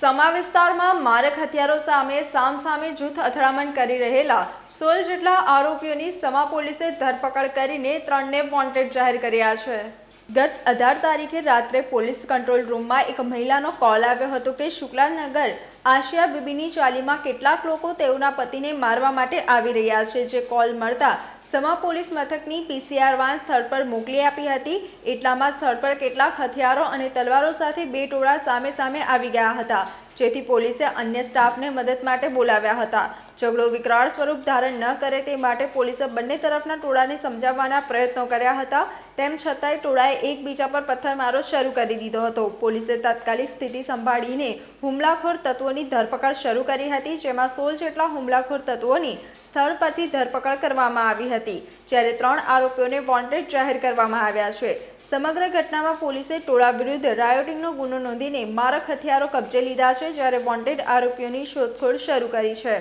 સમા વિસ્તારમાં મારક હથિયારો સામે સામસામે જૂથ અથડામણ કરી રહેલા સોળ જેટલા આરોપીઓની સમા પોલીસે ધરપકડ કરીને ત્રણને વોન્ટેડ જાહેર કર્યા છે. ગત અઢાર તારીખે રાત્રે પોલીસ કંટ્રોલ રૂમમાં એક મહિલાનો કોલ આવ્યો હતો કે શુક્લાનગર આશિયા બીબીની ચાલીમાં કેટલાક લોકો તેઓના પતિને મારવા માટે આવી રહ્યા છે, જે કોલ મળતા સમા પોલીસ મથકની પીસીઆર વાન સ્થળ પર મોકલી આપી હતી. એટલામાં સ્થળ પર કેટલાક હથિયારો અને તલવારો સાથે બે ટોળા સામે સામે આવી ગયા હતા. જેથી પોલીસે અન્ય સ્ટાફને મદદ માટે બોલાવ્યા હતા. ઝઘડો વિકરાળ સ્વરૂપ ધારણ ન કરે તે માટે પોલીસે બંને તરફના ટોળાને સમજાવવાના પ્રયત્નો કર્યા હતા. તેમ છતાંય ટોળાએ એકબીજા પર પથ્થરમારો શરૂ કરી દીધો હતો. પોલીસે તાત્કાલિક સ્થિતિ સંભાળીને હુમલાખોર તત્વોની ધરપકડ શરૂ કરી હતી, જેમાં સોળ જેટલા હુમલાખોર તત્વોની સ્થળ પરથી ધરપકડ કરવામાં આવી હતી, જ્યારે ત્રણ આરોપીઓને વોન્ટેડ જાહેર કરવામાં આવ્યા છે. સમગ્ર ઘટનામાં પોલીસે ટોળા વિરુદ્ધ રાયોટિંગનો ગુનો નોંધીને મારક હથિયારો કબજે લીધા છે, જ્યારે વોન્ટેડ આરોપીઓની શોધખોળ શરૂ કરી છે.